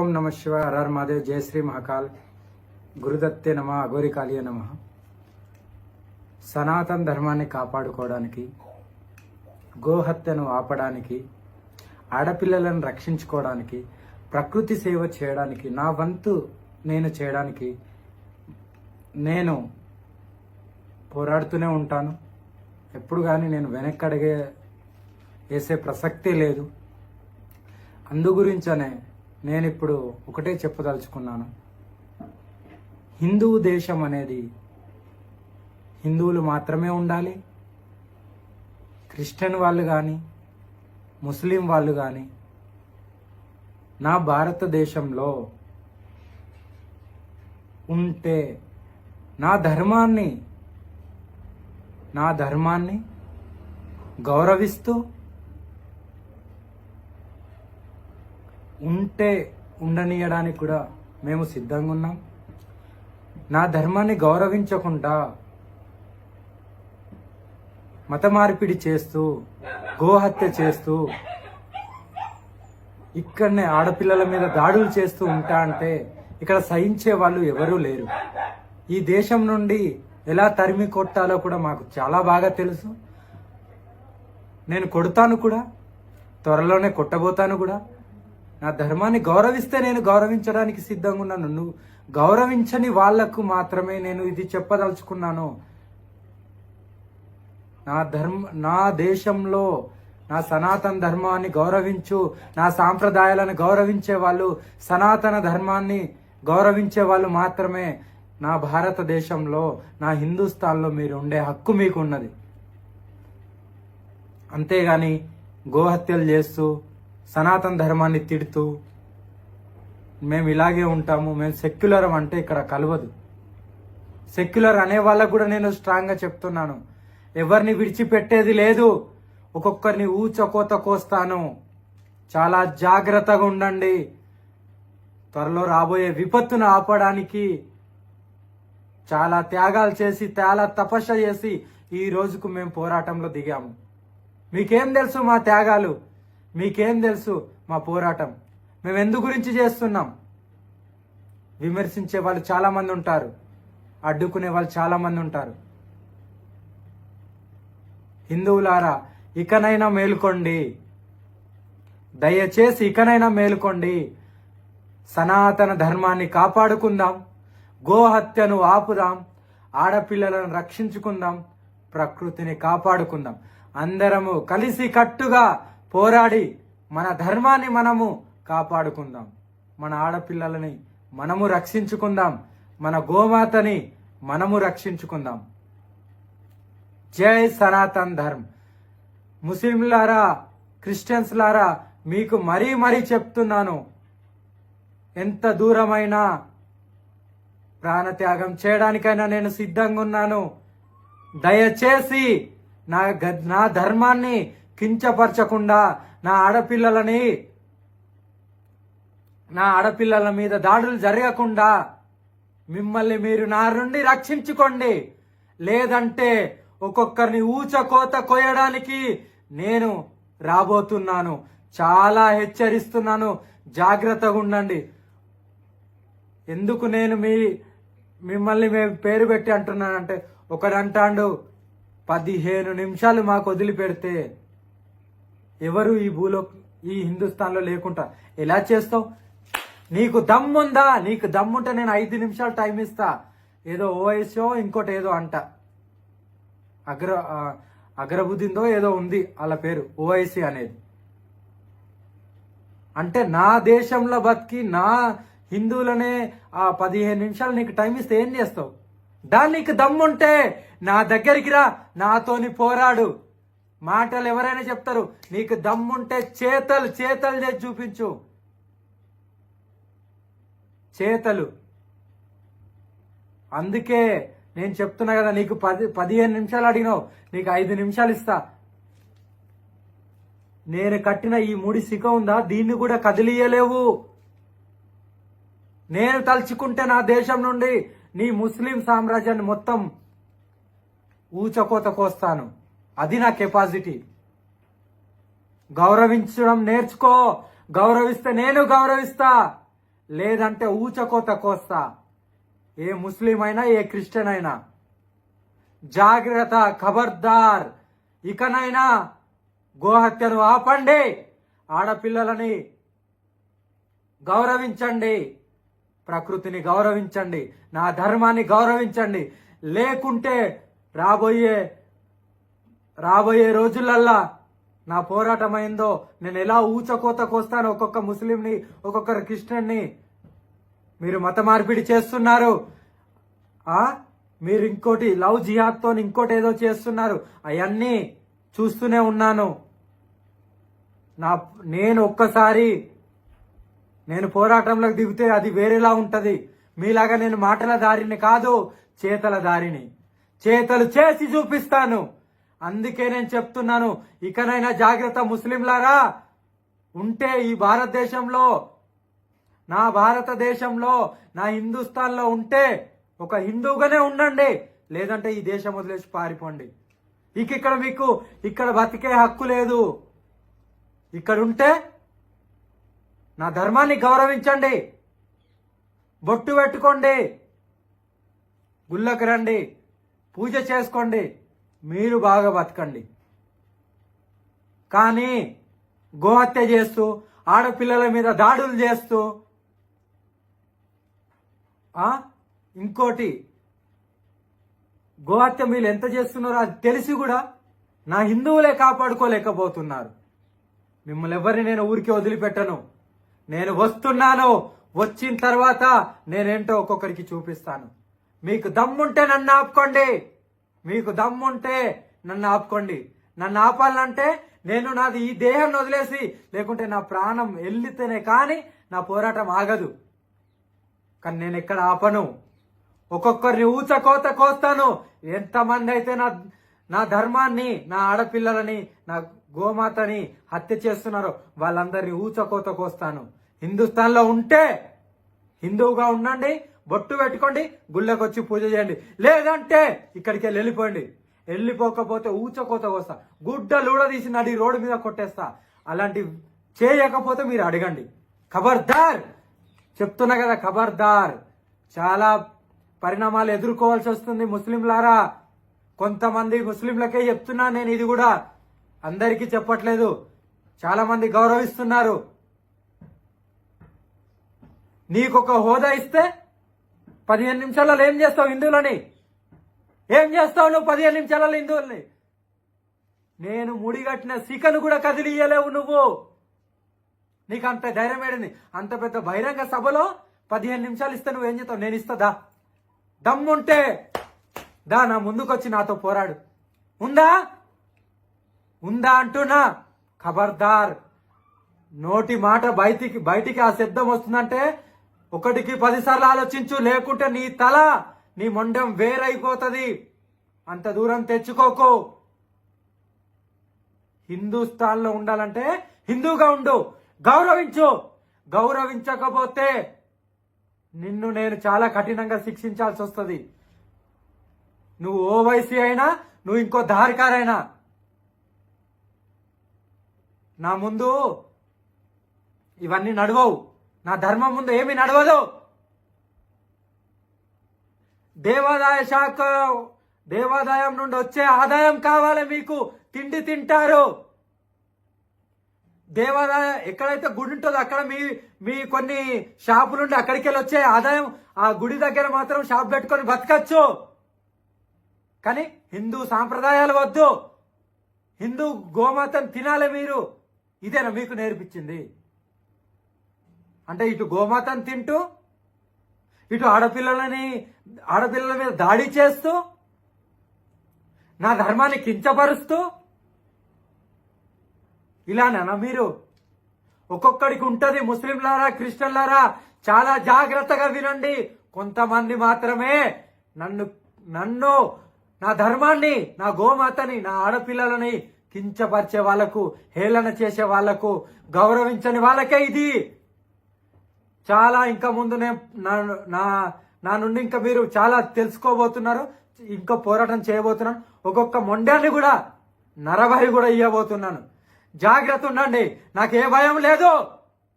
ఓం నమ శివ హర మహాదేవ్ జయ శ్రీ మహాకాల్. గురుదత్తే నమ అఘోరికాళియ నమ. సనాతన ధర్మాన్ని కాపాడుకోవడానికి గోహత్యను ఆపడానికి ఆడపిల్లలను రక్షించుకోవడానికి ప్రకృతి సేవ చేయడానికి నా వంతు నేను చేయడానికి నేను పోరాడుతూనే ఉంటాను. ఎప్పుడు కానీ నేను వెనక్కి అడిగే వేసే ప్రసక్తే లేదు. అందు గురించనే నేను ఇప్పుడు ఒకటే చెప్పదలుచుకున్నాను. హిందూ దేశం అనేది హిందువులు మాత్రమే ఉండాలి క్రిస్టియన్ వాళ్ళు కానీ ముస్లిం వాళ్ళు కానీ నా భారతదేశంలో ఉంటే నా ధర్మాన్ని నా ధర్మాన్ని గౌరవిస్తూ ఉంటే ఉండనీయడానికి కూడా మేము సిద్ధంగా ఉన్నాం. నా ధర్మాన్ని గౌరవించకుండా మత మార్పిడి చేస్తూ గోహత్య చేస్తూ ఇక్కడనే ఆడపిల్లల మీద దాడులు చేస్తూ ఉంటా అంటే ఇక్కడ సహించే వాళ్ళు ఎవరూ లేరు. ఈ దేశం నుండి ఎలా తరిమి కొట్టాలో కూడా మాకు చాలా బాగా తెలుసు. నేను కొడతాను కూడా త్వరలోనే కొట్టబోతాను కూడా. నా ధర్మాన్ని గౌరవిస్తే నేను గౌరవించడానికి సిద్ధంగా ఉన్నాను. నువ్వు గౌరవించని వాళ్ళకు మాత్రమే నేను ఇది చెప్పదలుచుకున్నాను. నా ధర్మ నా దేశంలో నా సనాతన ధర్మాన్ని గౌరవించు నా సాంప్రదాయాలను గౌరవించే వాళ్ళు సనాతన ధర్మాన్ని గౌరవించే వాళ్ళు మాత్రమే నా భారతదేశంలో నా హిందుస్థాన్లో మీరు ఉండే హక్కు మీకు ఉన్నది అంతేగాని గోహత్యలు చేస్తూ సనాతన ధర్మాన్ని తిడుతూ మేము ఇలాగే ఉంటాము మేము సెక్యులర్ అంటే ఇక్కడ కలవదు. సెక్యులర్ అనే వాళ్ళకు కూడా నేను స్ట్రాంగ్గా చెప్తున్నాను. ఎవరిని విడిచిపెట్టేది లేదు. ఒక్కొక్కరిని ఊచకోత కోస్తాను. చాలా జాగ్రత్తగా ఉండండి. త్వరలో రాబోయే విపత్తును ఆపడానికి చాలా త్యాగాలు చేసి చాలా తపస్స చేసి ఈ రోజుకు మేము పోరాటంలో దిగాము. మీకేం తెలుసు మా త్యాగాలు? మీకేం తెలుసు మా పోరాటం? మేము ఎందు గురించి చేస్తున్నాం? విమర్శించే వాళ్ళు చాలా మంది ఉంటారు. అడ్డుకునే వాళ్ళు చాలా మంది ఉంటారు. హిందువులారా ఇకనైనా మేలుకోండి. దయచేసి ఇకనైనా మేలుకోండి. సనాతన ధర్మాన్ని కాపాడుకుందాం. గోహత్యను ఆపుదాం. ఆడపిల్లలను రక్షించుకుందాం. ప్రకృతిని కాపాడుకుందాం. అందరము కలిసి కట్టుగా పోరాడి మన ధర్మాన్ని మనము కాపాడుకుందాం. మన ఆడపిల్లలని మనము రక్షించుకుందాం. మన గోమాతని మనము రక్షించుకుందాం. జై సనాతన్ ధర్మ్. ముస్లింలారా క్రిస్టియన్స్లారా మీకు మరీ మరీ చెప్తున్నాను. ఎంత దూరమైనా ప్రాణత్యాగం చేయడానికైనా నేను సిద్ధంగా ఉన్నాను దయచేసి నా గ- నా ధర్మాన్ని కించపరచకుండా నా ఆడపిల్లలని నా ఆడపిల్లల మీద దాడులు జరగకుండా మిమ్మల్ని మీరు నా నుండి రక్షించుకోండి. లేదంటే ఒక్కొక్కరిని ఊచకోత కోయడానికి నేను రాబోతున్నాను. చాలా హెచ్చరిస్తున్నాను. జాగ్రత్తగా ఉండండి. ఎందుకు నేను మీ మిమ్మల్ని మేము పేరు పెట్టి అంటున్నానంటే ఒకడంటాడు పదిహేను నిమిషాలు మాకు వదిలిపెడితే ఎవరు ఈ భూలో ఈ హిందుస్థాన్లో లేకుండా ఎలా చేస్తావు? నీకు దమ్ముందా? నీకు దమ్ముంటే నేను ఐదు నిమిషాలు టైం ఇస్తా. ఏదో ఓఎస్ఓ ఇంకోటి ఏదో అంట. అగ్ర అగ్రబుద్ధిందో ఏదో ఉంది వాళ్ళ పేరు ఓఐసి అనేది. అంటే నా దేశంలో బతికి నా హిందువులనే ఆ పదిహేను నిమిషాలు నీకు టైం ఇస్తే ఏం చేస్తావు? దాన్ని నీకు దమ్ముంటే నా దగ్గరికి రా నాతోని పోరాడు. మాటలు ఎవరైనా చెప్తారు నీకు దమ్ముంటే చేతలు చేతలు చేసి చూపించు. చేతలు. అందుకే నేను చెప్తున్నా కదా నీకు పది పదిహేను నిమిషాలు అడిగినావు నీకు ఐదు నిమిషాలు ఇస్తా. నేను కట్టిన ఈ ముడి సిక ఉందా? దీన్ని కూడా కదిలియలేవు. నేను తలుచుకుంటే నా దేశం నుండి నీ ముస్లిం సామ్రాజ్యాన్ని మొత్తం ఊచకోత కోస్తాను. అది నా కెపాసిటీ. గౌరవించడం నేర్చుకో. గౌరవిస్తే నేను గౌరవిస్తా. లేదంటే ఊచకోత కోస్తా. ఏ ముస్లిం అయినా ఏ క్రిస్టియన్ అయినా జాగ్రత్త ఖబర్దార్. ఇకనైనా గోహత్యను ఆపండి. ఆడపిల్లలని గౌరవించండి. ప్రకృతిని గౌరవించండి. నా ధర్మాన్ని గౌరవించండి. లేకుంటే రాబోయే రాబోయే రోజులల్లా నా పోరాటం అయిందో నేను ఎలా ఊచకోతకొస్తాను ఒక్కొక్క ముస్లింని ఒక్కొక్కరు క్రిస్టియన్ని మీరు మత మార్పిడి చేస్తున్నారు. ఆ? మీరు ఇంకోటి లవ్ జిహాద్తో ఇంకోటి ఏదో చేస్తున్నారు. అవన్నీ చూస్తూనే ఉన్నాను. నా నేను ఒక్కసారి నేను పోరాటంలోకి దిగితే అది వేరేలా ఉంటది. మీలాగా నేను మాటల దారిని కాదు చేతల దారిని. చేతలు చేసి చూపిస్తాను. అందుకే నేను చెప్తున్నాను ఇకనైనా జాగ్రత్త ముస్లింలారా. ఉంటే ఈ భారతదేశంలో నా భారతదేశంలో నా హిందుస్థాన్లో ఉంటే ఒక హిందువుగానే ఉండండి లేదంటే ఈ దేశం వదిలేసి పారిపోండి. ఇక ఇక్కడ మీకు ఇక్కడ బతికే హక్కు లేదు. ఇక్కడ ఉంటే నా ధర్మాన్ని గౌరవించండి బొట్టు పెట్టుకోండి గుళ్ళకి రండి పూజ చేసుకోండి. మీరు బాగా బతకండి. కానీ గోహత్య చేస్తూ ఆడపిల్లల మీద దాడులు చేస్తూ ఇంకోటి గోహత్య మీరు ఎంత చేస్తున్నారో అది తెలిసి కూడా నా హిందువులే కాపాడుకోలేకపోతున్నారు. మిమ్మల్ని ఎవరిని నేను ఊరికి వదిలిపెట్టను. నేను వస్తున్నాను. వచ్చిన తర్వాత నేనేంటో ఒక్కొక్కరికి చూపిస్తాను. మీకు దమ్ముంటే నన్ను ఆపుకోండి. మీకు దమ్ముంటే నన్ను ఆపుకోండి. నన్ను ఆపాలంటే నేను నాది ఈ దేహం వదిలేసి లేకుంటే నా ప్రాణం వెళ్ళితేనే కానీ నా పోరాటం ఆగదు. కానీ నేను ఎక్కడ ఆపను? ఒక్కొక్కరిని ఊచకోత కోస్తాను. ఎంతమంది అయితే నా నా ధర్మాన్ని నా ఆడపిల్లలని నా గోమాతని హత్య చేస్తున్నారో వాళ్ళందరినీ ఊచకోత కోస్తాను. హిందుస్థాన్లో ఉంటే హిందువుగా ఉండండి బొట్టు పెట్టుకోండి గుళ్ళకి వచ్చి పూజ చేయండి. లేదంటే ఇక్కడికి వెళ్ళిపోండి. వెళ్ళిపోకపోతే ఊచకోత కోస్తా గుడ్డలు కూడా తీసి నడి రోడ్డు మీద కొట్టేస్తా. అలాంటి చేయకపోతే మీరు అడగండి. ఖబర్దార్! చెప్తున్నా కదా ఖబర్దార్! చాలా పరిణామాలు ఎదుర్కోవాల్సి వస్తుంది ముస్లింలారా. కొంతమంది ముస్లింలకే చెప్తున్నా నేను ఇది కూడా. అందరికీ చెప్పట్లేదు. చాలా మంది గౌరవిస్తున్నారు. నీకొక హోదా ఇస్తే పదిహేను నిమిషాలలో ఏం చేస్తావు హిందువులని? ఏం చేస్తావు నువ్వు పదిహేను నిమిషాలలో హిందువుల్ని? నేను ముడిగట్టిన సికను కూడా కదిలియలేవు నువ్వు. నీకు అంత ధైర్యం ఏడింది. అంత పెద్ద బహిరంగ సభలో పదిహేను నిమిషాలు ఇస్తే నువ్వేం చేస్తావు? నేను ఇస్తా దమ్ముంటే దా నా ముందుకొచ్చి నాతో పోరాడు. ఉందా? ఉందా అంటున్నా? ఖబర్దార్. నోటి మాట బయటికి బయటికి ఆ శబ్దం వస్తుందంటే ఒకటికి పదిసార్లు ఆలోచించు లేకుంటే నీ తల నీ మొండం వేరైపోతుంది. అంత దూరం తెచ్చుకోకు. హిందూస్థాన్లో ఉండాలంటే హిందూగా ఉండు గౌరవించు. గౌరవించకపోతే నిన్ను నేను చాలా కఠినంగా శిక్షించాల్సి వస్తుంది. నువ్వు ఓవైసీ అయినా నువ్వు ఇంకో దారికారైనా. నా ముందు ఇవన్నీ నడవవు. నా ధర్మం ముందు ఏమి నడవదు. దేవాదాయ శాఖ దేవాదాయం నుండి వచ్చే ఆదాయం కావాలి మీకు. తిండి తింటారు. దేవాదాయ ఎక్కడైతే గుడి ఉంటుందో అక్కడ మీ మీ కొన్ని షాపులు ఉండి అక్కడికి వెళ్ళి వచ్చే ఆదాయం ఆ గుడి దగ్గర మాత్రం షాప్ పెట్టుకొని బతకచ్చు. కానీ హిందూ సాంప్రదాయాలు వద్దు. హిందూ గోమాతను తినాలి మీరు. ఇదేనా మీకు నేర్పించింది? అంటే ఇటు గోమాతను తింటూ ఇటు ఆడపిల్లలని ఆడపిల్లల మీద దాడి చేస్తూ నా ధర్మాన్ని కించపరుస్తూ ఇలానా మీరు? ఒక్కొక్కడికి ఉంటది ముస్లింలారా క్రిస్టియన్లారా చాలా జాగ్రత్తగా వినండి. కొంతమంది మాత్రమే నన్ను నన్ను నా ధర్మాన్ని నా గోమాతని నా ఆడపిల్లలని కించపరిచే వాళ్ళకు హేళన చేసే వాళ్ళకు గౌరవించని వాళ్ళకే ఇది. చాలా ఇంకా ముందు నా- నా నా నుండి ఇంకా మీరు చాలా తెలుసుకోబోతున్నారు ఇంకా పోరాటం చేయబోతున్నాను. ఒక్కొక్క మొండాన్ని కూడా నరబలి కూడా ఇవ్వబోతున్నాను జాగ్రత్త ఉండండి. నాకు ఏ భయం లేదు.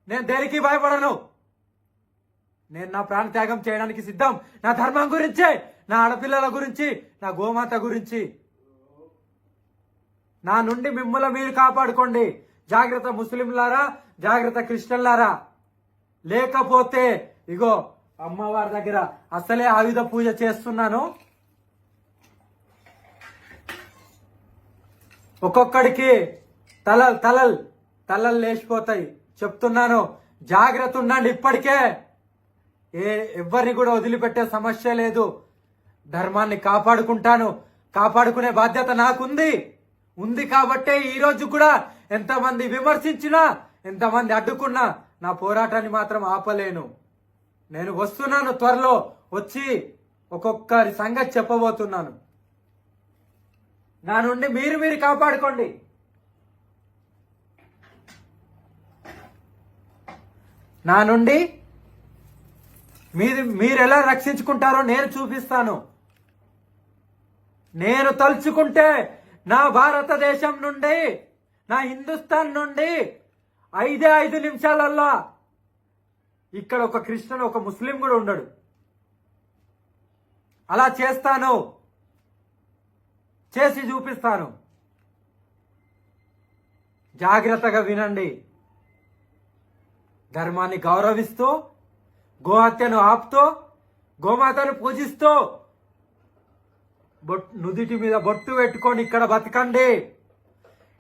నేను దేనికి భయపడను? నేను నా ప్రాణ త్యాగం చేయడానికి సిద్ధం. నా ధర్మం గురించే నా ఆడపిల్లల గురించి నా గోమాత గురించి. నా నుండి మిమ్మల్ని మీరు కాపాడుకోండి. జాగ్రత్త ముస్లింలారా? జాగ్రత్త క్రిస్టియన్లారా? లేకపోతే ఇగో అమ్మవారి దగ్గర అసలే ఆయుధ పూజ చేస్తున్నాను. ఒక్కొక్కడికి తలల్ తలల్ తలలు లేచిపోతాయి. చెప్తున్నాను జాగ్రత్త ఉండండి ఇప్పటికే. ఏ ఎవరిని కూడా వదిలిపెట్టే సమస్య లేదు. ధర్మాన్ని కాపాడుకుంటాను. కాపాడుకునే బాధ్యత నాకుంది. ఉంది కాబట్టే ఈరోజు కూడా ఎంతమంది విమర్శించినా ఎంతమంది అడ్డుకున్నా నా పోరాటాన్ని మాత్రం ఆపలేను. నేను వస్తున్నాను త్వరలో వచ్చి ఒక్కొక్కరి సంగతి చెప్పబోతున్నాను. నా నుండి మీరు మీరు కాపాడుకోండి. నా నుండి మీరు మీరు ఎలా రక్షించుకుంటారో నేను చూపిస్తాను. నేను తలుచుకుంటే నా భారతదేశం నుండి నా హిందుస్థాన్ నుండి ఐదే ఐదు నిమిషాలల్లో ఇక్కడ ఒక క్రిస్టియన్ ఒక ముస్లిం కూడా ఉండడు. అలా చేస్తాను. చేసి చూపిస్తాను. జాగ్రత్తగా వినండి. ధర్మాన్ని గౌరవిస్తూ గోహత్యను ఆపుతూ గోమాతను పూజిస్తూ బొట్ నుదిటి మీద బొట్టు పెట్టుకొని ఇక్కడ బతకండి.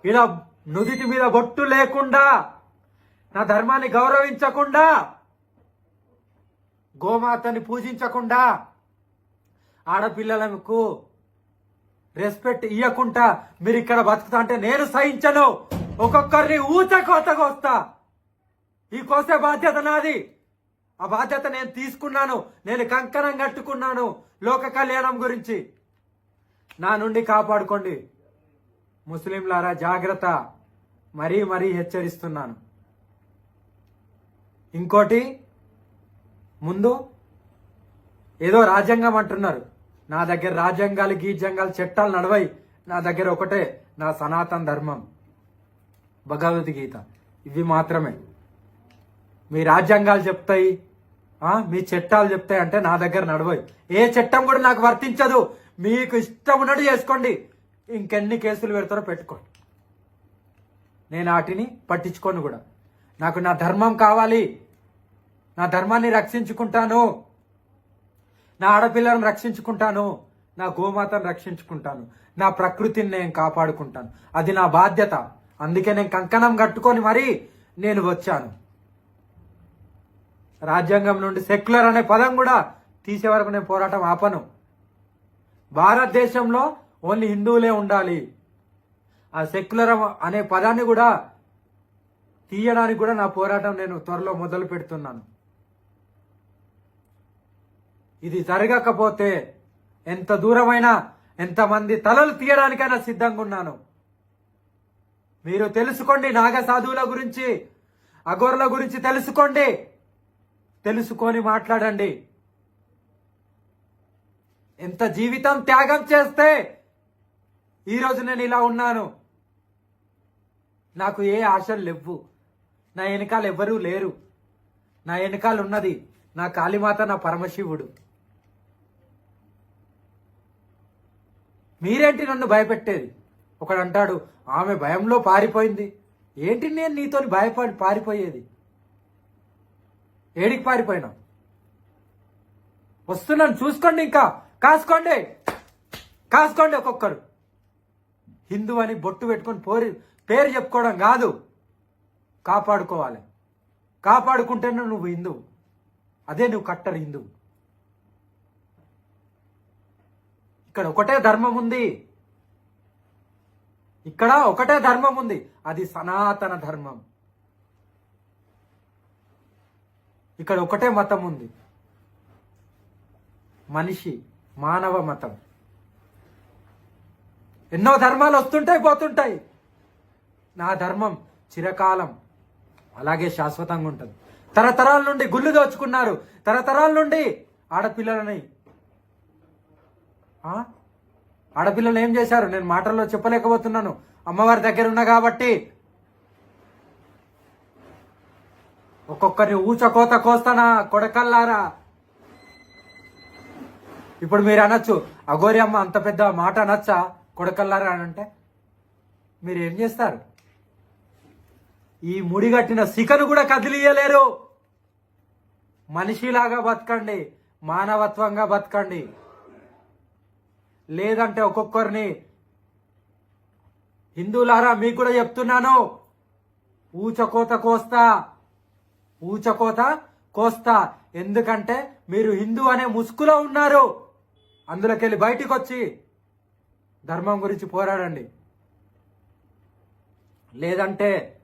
ఇలా నుదిటి మీద బొట్టు లేకుండా నా ధర్మాన్ని గౌరవించకుండా గోమాతని పూజించకుండా ఆడపిల్లలకు రెస్పెక్ట్ ఇవ్వకుండా మీరు ఇక్కడ బతుకుతా అంటే నేను సహించను. ఒక్కొక్కరిని ఊత కోతగా వస్తా ఈ కోసే బాధ్యత నాది. ఆ బాధ్యత నేను తీసుకున్నాను. నేను కంకణం కట్టుకున్నాను లోక కళ్యాణం గురించి. నా నుండి కాపాడుకోండి. ముస్లింలారా జాగ్రత్త. మరీ మరీ హెచ్చరిస్తున్నాను. ఇంకోటి ముందు ఏదో రాజ్యాంగం అంటున్నారు. నా దగ్గర రాజ్యాంగాలు గీజ్యాంగాలు చట్టాలు నడవై. నా దగ్గర ఒకటే నా సనాతన ధర్మం. భగవద్గీత. ఇవి మాత్రమే. మీ రాజ్యాంగాలు చెప్తాయి. మీ చట్టాలు చెప్తాయి అంటే నా దగ్గర నడవయి ఏ చట్టం కూడా నాకు వర్తించదు. మీకు ఇష్టం ఉన్నట్టు చేసుకోండి. ఇంకెన్ని కేసులు పెడతారో పెట్టుకోండి. నేను వాటిని పట్టించుకోను కూడా. నాకు నా ధర్మం కావాలి. నా ధర్మాన్ని రక్షించుకుంటాను. నా ఆడపిల్లను రక్షించుకుంటాను. నా గోమాతను రక్షించుకుంటాను. నా ప్రకృతిని నేను కాపాడుకుంటాను. అది నా బాధ్యత. అందుకే నేను కంకణం కట్టుకొని మరీ నేను వచ్చాను. రాజ్యాంగం నుండి సెక్యులర్ అనే పదం కూడా తీసే వరకు నేను పోరాటం ఆపను. భారతదేశంలో ఓన్లీ హిందువులే ఉండాలి. ఆ సెక్యులర్ అనే పదాన్ని కూడా తీయడానికి కూడా నా పోరాటం నేను త్వరలో మొదలు పెడుతున్నాను ఇది జరగకపోతే ఎంత దూరమైనా ఎంతమంది తలలు తీయడానికైనా సిద్ధంగా ఉన్నాను మీరు తెలుసుకోండి నాగ సాధువుల గురించి అఘోరుల గురించి తెలుసుకోండి. తెలుసుకొని మాట్లాడండి. ఎంత జీవితం త్యాగం చేస్తే ఈరోజు నేను ఇలా ఉన్నాను. నాకు ఏ ఆశలు లేవు. నా వెనకాల ఎవ్వరూ లేరు. నా వెనకాల ఉన్నది నా కాళీమాత నా పరమశివుడు. మీరేంటి నన్ను భయపెట్టేది? ఒకడు అంటాడు ఆమె భయంలో పారిపోయింది. ఏంటి నేను నీతోని భయపడి పారిపోయేది? ఏడికి పారిపోయినా వస్తున్నాను చూసుకోండి ఇంకా. కాసుకోండి. కాసుకోండి ఒక్కొక్కరు. హిందూ అని బొట్టు పెట్టుకొని పోరి పేరు చెప్పుకోవడం కాదు. కాపాడుకోవాలి. కాపాడుకుంటేనే నువ్వు హిందువు. అదే నువ్వు కట్టరు హిందువు. ఇక్కడ ఒకటే ధర్మం ఉంది. ఇక్కడ ఒకటే ధర్మం ఉంది. అది సనాతన ధర్మం. ఇక్కడ ఒకటే మతం ఉంది. మనిషి మానవ మతం. ఎన్నో ధర్మాలు వస్తుంటాయి పోతుంటాయి. నా ధర్మం చిరకాలం అలాగే శాశ్వతంగా ఉంటుంది. తరతరాల నుండి గుళ్ళు దోచుకున్నారు. తరతరాల నుండి ఆడపిల్లలని ఆడపిల్లలు ఏం చేశారు? నేను మాటల్లో చెప్పలేకపోతున్నాను. అమ్మవారి దగ్గర ఉన్నా కాబట్టి. ఒక్కొక్కరిని ఊచకోత కోస్తానా కొడకల్లారా? ఇప్పుడు మీరు అనొచ్చు అఘోరి అమ్మ అంత పెద్ద మాట అనొచ్చా? కొడకల్లారా? అని అంటే మీరు ఏం చేస్తారు? ఈ ముడిగట్టిన శిఖను కూడా కదిలియలేరు. మనిషిలాగా బతకండి మానవత్వంగా బతకండి. లేదంటే ఒక్కొక్కరిని. హిందువులారా మీకు కూడా చెప్తున్నాను. ఊచకోత కోస్తా. ఊచకోత కోస్తా. ఎందుకంటే మీరు హిందూ అనే ముసుగులో ఉన్నారు. అందులోకెళ్ళి బయటికి వచ్చి ధర్మం గురించి పోరాడండి. లేదంటే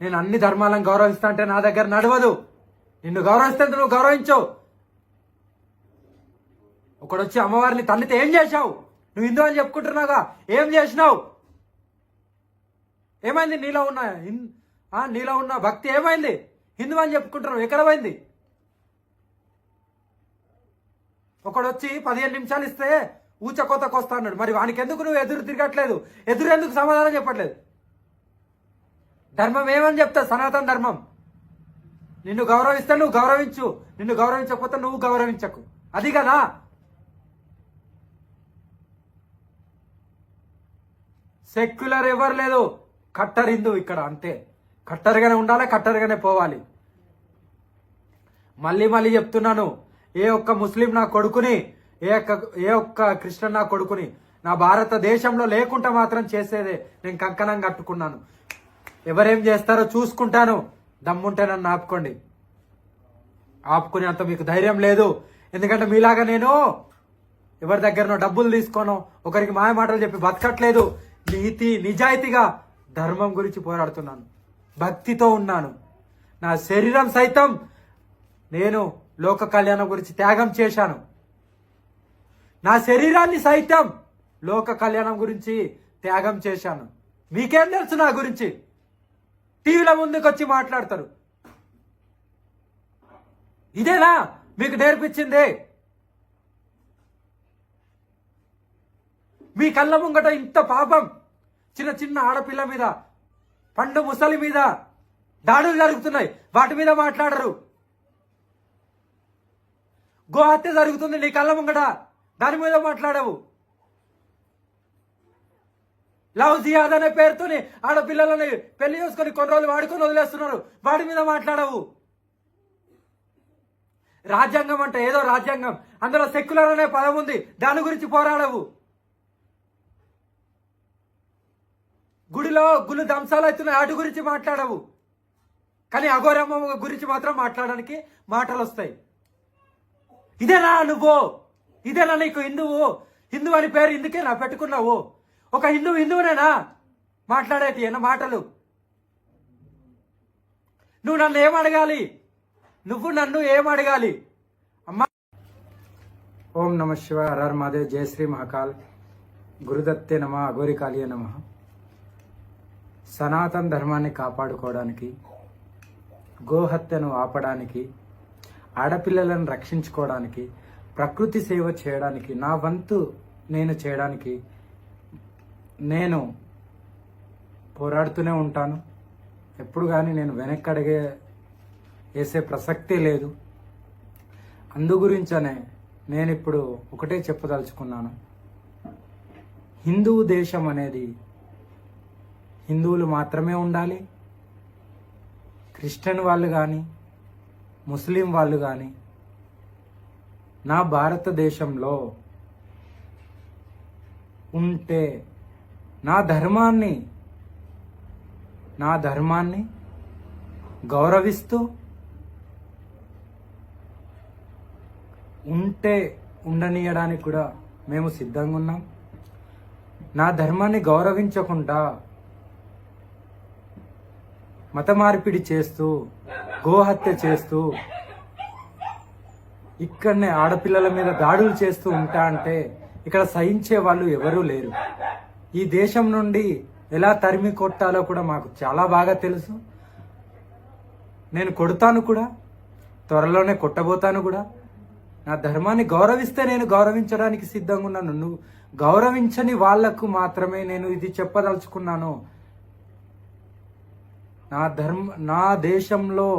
నేను అన్ని ధర్మాలను గౌరవిస్తా అంటే నా దగ్గర నడవదు. నిన్ను గౌరవిస్తే నువ్వు గౌరవించవు. ఒకడొచ్చి అమ్మవారిని తల్లితే ఏం చేశావు? నువ్వు హిందూ అని చెప్పుకుంటున్నావుగా? ఏం చేసినావు? ఏమైంది? నీలో ఉన్న హిం- నీలో ఉన్న భక్తి ఏమైంది? హిందూ అని చెప్పుకుంటున్నావు ఎక్కడ పోయింది? ఒకడొచ్చి పదిహేను నిమిషాలు ఇస్తే ఊచకోతకు వస్తా అన్నాడు. మరి వానికి ఎందుకు నువ్వు ఎదురు తిరగట్లేదు? ఎదురు ఎందుకు సమాధానం చెప్పట్లేదు? ధర్మం ఏమని చెప్తా సనాతన ధర్మం. నిన్ను గౌరవిస్తే నువ్వు గౌరవించు. నిన్ను గౌరవించకపోతే నువ్వు గౌరవించకు. అది కదా? సెక్యులర్ ఎవరు లేదు. కట్టర్ హిందూ ఇక్కడ అంతే. కట్టరుగానే ఉండాలి కట్టరుగానే పోవాలి. మళ్ళీ మళ్ళీ చెప్తున్నాను ఏ ఒక్క ముస్లిం నా కొడుకుని ఏ ఒక్క ఏ ఒక్క క్రిస్టియన్ నా కొడుకుని నా భారతదేశంలో లేకుండా మాత్రం చేసేదే నేను కంకణం కట్టుకున్నాను. ఎవరేం చేస్తారో చూసుకుంటాను. దమ్ముంటే నన్ను ఆపుకోండి. ఆపుకునే అంత మీకు ధైర్యం లేదు. ఎందుకంటే మీలాగా నేను ఎవరి దగ్గరనో డబ్బులు తీసుకోను ఒకరికి మాయ మాటలు చెప్పి బతకట్లేదు. నీతి నిజాయితీగా ధర్మం గురించి పోరాడుతున్నాను. భక్తితో ఉన్నాను. నా శరీరం సైతం నేను లోక కళ్యాణం గురించి త్యాగం చేశాను. నా శరీరాన్ని సైతం లోక కళ్యాణం గురించి త్యాగం చేశాను. మీకేం తెలుసు నా గురించి? టీవీల ముందుకు వచ్చి మాట్లాడతారు. ఇదేనా? మీకు నేర్పించిందే? మీ కళ్ళ ముంగట ఇంత పాపం. చిన్న చిన్న ఆడపిల్ల మీద పండు ముసలి మీద దాడులు జరుగుతున్నాయి. వాటి మీద మాట్లాడరు. గోహత్య జరుగుతుంది నీ కళ్ళ ముంగట. దాని మీద మాట్లాడవు. లవ్ జియాద్ అనే పేరుతోని ఆడపిల్లలని పెళ్ళి చేసుకొని కొన్ని రోజులు వాడుకొని వదిలేస్తున్నారు. వాడి మీద మాట్లాడవు. రాజ్యాంగం అంటే ఏదో రాజ్యాంగం. అందులో సెక్యులర్ అనే పదం ఉంది. దాని గురించి పోరాడవు. గుడిలో గుళ్ళు ధ్వంసాలు అవుతున్నాయి. వాటి గురించి మాట్లాడవు. కానీ అఘోరమ్మ గురించి మాత్రం మాట్లాడడానికి మాటలు వస్తాయి. ఇదేనా నువ్వు? ఇదేనా నీకు హిందువు? హిందువు అని పేరు ఇందుకే నా పెట్టుకున్నావు. ఒక హిందువు హిందువునేనా? మాట్లాడేటి అన్న మాటలు? నువ్వు నన్ను ఏం అడగాలి? నువ్వు నన్ను ఏం అడగాలి? అమ్మా. ఓం నమ శివ హర మాదేవ్ జయ శ్రీ మహాకాల్ గురుదత్తే నమ. అఘోరికాళియ నమ. సనాతన ధర్మాన్ని కాపాడుకోవడానికి గోహత్యను ఆపడానికి ఆడపిల్లలను రక్షించుకోవడానికి ప్రకృతి సేవ చేయడానికి నా వంతు నేను చేయడానికి నేను పోరాడుతూనే ఉంటాను. ఎప్పుడు కానీ నేను వెనక్కి అడిగే వేసే ప్రసక్తే లేదు. అందుగురించనే నేను ఇప్పుడు ఒకటే చెప్పదలుచుకున్నాను. హిందూ దేశం అనేది హిందువులు మాత్రమే ఉండాలి. క్రిస్టియన్ వాళ్ళు కానీ ముస్లిం వాళ్ళు కానీ నా భారతదేశంలో ఉంటే నా ధర్మాన్ని నా ధర్మాన్ని గౌరవిస్తూ ఉంటే ఉండనీయడానికి కూడా మేము సిద్ధంగా ఉన్నాం. నా ధర్మాన్ని గౌరవించకుండా మత మార్పిడి చేస్తూ గోహత్య చేస్తూ ఇక్కడనే ఆడపిల్లల మీద దాడులు చేస్తూ ఉంటా అంటే ఇక్కడ సహించే వాళ్ళు ఎవరూ లేరు. ఈ దేశం నుండి ఎలా తరిమి కొట్టాలో కూడా మాకు చాలా బాగా తెలుసు. నేను కొడతాను కూడా త్వరలోనే కొట్టబోతాను కూడా. నా ధర్మాన్ని గౌరవిస్తే నేను గౌరవించడానికి సిద్ధంగా ఉన్నాను. నువ్వు గౌరవించని వాళ్ళకు మాత్రమే నేను ఇది చెప్పదలుచుకున్నాను. నా ధర్మ నా దేశంలో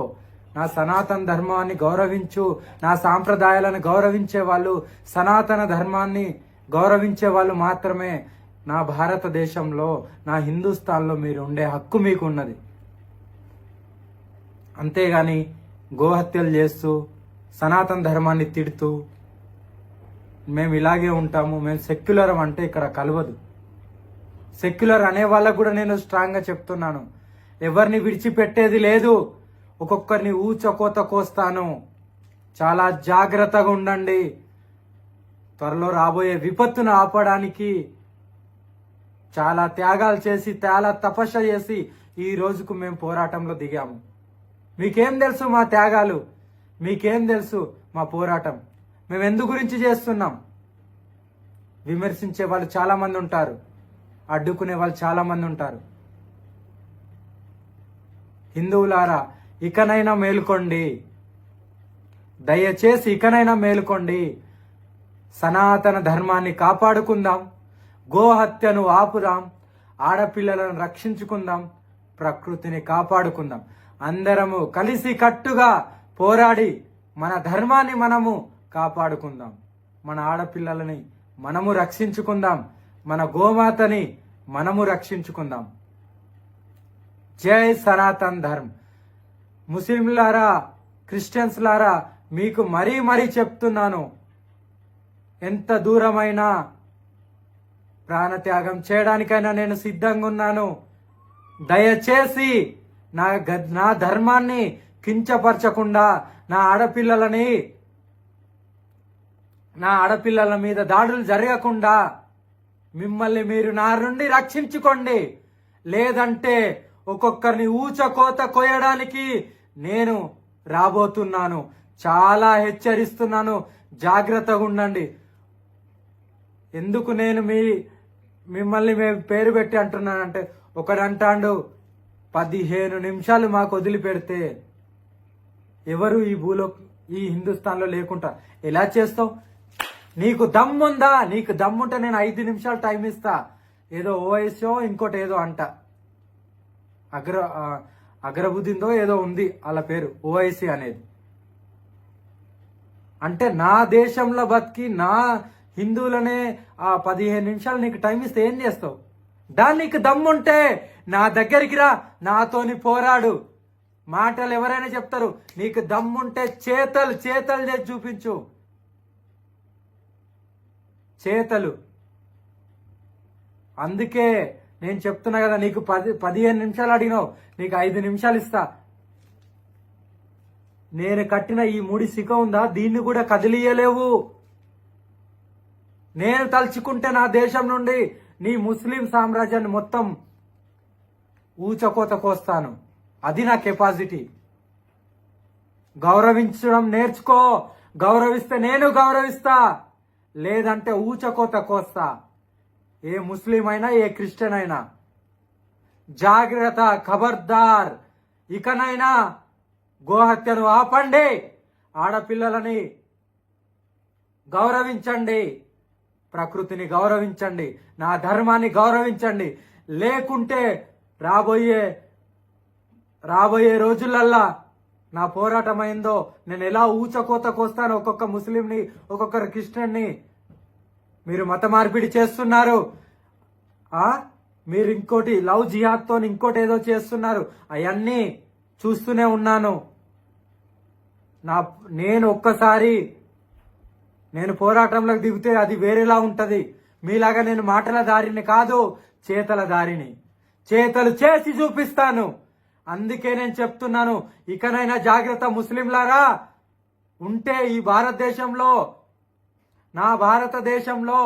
నా సనాతన ధర్మాన్ని గౌరవించు నా సాంప్రదాయాలను గౌరవించే వాళ్ళు సనాతన ధర్మాన్ని గౌరవించే వాళ్ళు మాత్రమే నా భారతదేశంలో నా హిందుస్థాన్లో మీరు ఉండే హక్కు మీకు ఉన్నది అంతేగాని గోహత్యలు చేస్తూ సనాతన ధర్మాన్ని తిడుతూ మేము ఇలాగే ఉంటాము మేము సెక్యులర్ అంటే ఇక్కడ కలవదు. సెక్యులర్ అనే వాళ్ళకు కూడా నేను స్ట్రాంగ్గా చెప్తున్నాను. ఎవరిని విడిచిపెట్టేది లేదు. ఒక్కొక్కరిని ఊచకోత కోస్తాను. చాలా జాగ్రత్తగా ఉండండి. త్వరలో రాబోయే విపత్తును ఆపడానికి చాలా త్యాగాలు చేసి చాలా తపస్య చేసి ఈ రోజుకు మేము పోరాటంలో దిగాము. మీకేం తెలుసు మా త్యాగాలు? మీకేం తెలుసు మా పోరాటం? మేము ఎందు గురించి చేస్తున్నాం? విమర్శించే వాళ్ళు చాలామంది ఉంటారు. అడ్డుకునే వాళ్ళు చాలామంది ఉంటారు. హిందువులారా ఇకనైనా మేలుకోండి. దయచేసి ఇకనైనా మేలుకోండి. సనాతన ధర్మాన్ని కాపాడుకుందాం. గోహత్యను ఆపుదాం. ఆడపిల్లలను రక్షించుకుందాం. ప్రకృతిని కాపాడుకుందాం. అందరము కలిసి కట్టుగా పోరాడి మన ధర్మాన్ని మనము కాపాడుకుందాం. మన ఆడపిల్లలని మనము రక్షించుకుందాం. మన గోమాతని మనము రక్షించుకుందాం. జై సనాతన్ ధర్మ్. ముస్లింలారా క్రిస్టియన్స్లారా మీకు మరీ మరీ చెప్తున్నాను. ఎంత దూరమైనా ప్రాణత్యాగం చేయడానికైనా నేను సిద్ధంగా ఉన్నాను. దయచేసి నా గ- నా ధర్మాన్ని కించపరచకుండా నా ఆడపిల్లలని నా ఆడపిల్లల మీద దాడులు జరగకుండా మిమ్మల్ని మీరు నా నుండి రక్షించుకోండి. లేదంటే ఒక్కొక్కరిని ఊచకోత కోయడానికి నేను రాబోతున్నాను. చాలా హెచ్చరిస్తున్నాను. జాగ్రత్తగా ఉండండి. ఎందుకు నేను మీ మిమ్మల్ని మేము పేరు పెట్టి అంటున్నానంటే ఒకడంటాడు పదిహేను నిమిషాలు మాకు వదిలిపెడితే ఎవరు ఈ భూలో ఈ హిందుస్థాన్లో లేకుండా ఎలా చేస్తావు? నీకు దమ్ముందా? నీకు దమ్ముంటే నేను ఐదు నిమిషాలు టైం ఇస్తా. ఏదో ఓఎస్ఓ ఇంకోటి ఏదో అంట. అగ్ర అగ్రబుద్ధిందో ఏదో ఉంది వాళ్ళ పేరు ఓఐసి అనేది. అంటే నా దేశంలో బతికి నా హిందువులనే ఆ పదిహేను నిమిషాలు నీకు టైం ఇస్తే ఏం చేస్తావు? దాన్ని నీకు దమ్ముంటే నా దగ్గరికి రా నాతోని పోరాడు. మాటలు ఎవరైనా చెప్తారు నీకు దమ్ముంటే చేతలు చేతలు చేసి చూపించు. చేతలు. అందుకే నేను చెప్తున్నా కదా నీకు పది పదిహేను నిమిషాలు అడిగినావు నీకు ఐదు నిమిషాలు ఇస్తా. నేను కట్టిన ఈ ముడి సిక ఉందా? దీన్ని కూడా కదిలియలేవు. నేను తలుచుకుంటే నా దేశం నుండి నీ ముస్లిం సామ్రాజ్యాన్ని మొత్తం ఊచకోత కోస్తాను. అది నా కెపాసిటీ. గౌరవించడం నేర్చుకో. గౌరవిస్తే నేను గౌరవిస్తా. లేదంటే ఊచకోత కోస్తా. ఏ ముస్లిం అయినా ఏ క్రిస్టియన్ అయినా జాగ్రత్త ఖబర్దార్. ఇకనైనా గోహత్యను ఆపండి. ఆడపిల్లలని గౌరవించండి. ప్రకృతిని గౌరవించండి. నా ధర్మాన్ని గౌరవించండి. లేకుంటే రాబోయే రాబోయే రోజులల్లా నా పోరాటం అయిందో నేను ఎలా ఊచకోత కోస్తాను ఒక్కొక్క ముస్లింని ఒక్కొక్కరు క్రిస్టియన్ని మీరు మత మార్పిడి చేస్తున్నారు. ఆ? మీరు ఇంకోటి లవ్ జిహాద్తో ఇంకోటి ఏదో చేస్తున్నారు. అవన్నీ చూస్తూనే ఉన్నాను. నా నేను ఒక్కసారి నేను పోరాటంలోకి దిగితే అది వేరేలా ఉంటది. మీలాగా నేను మాటల దారిని కాదు చేతల దారిని. చేతలు చేసి చూపిస్తాను. అందుకే నేను చెప్తున్నాను ఇకనైనా జాగ్రత్త ముస్లింలారా? ఉంటే ఈ భారతదేశంలో నా భారతదేశంలో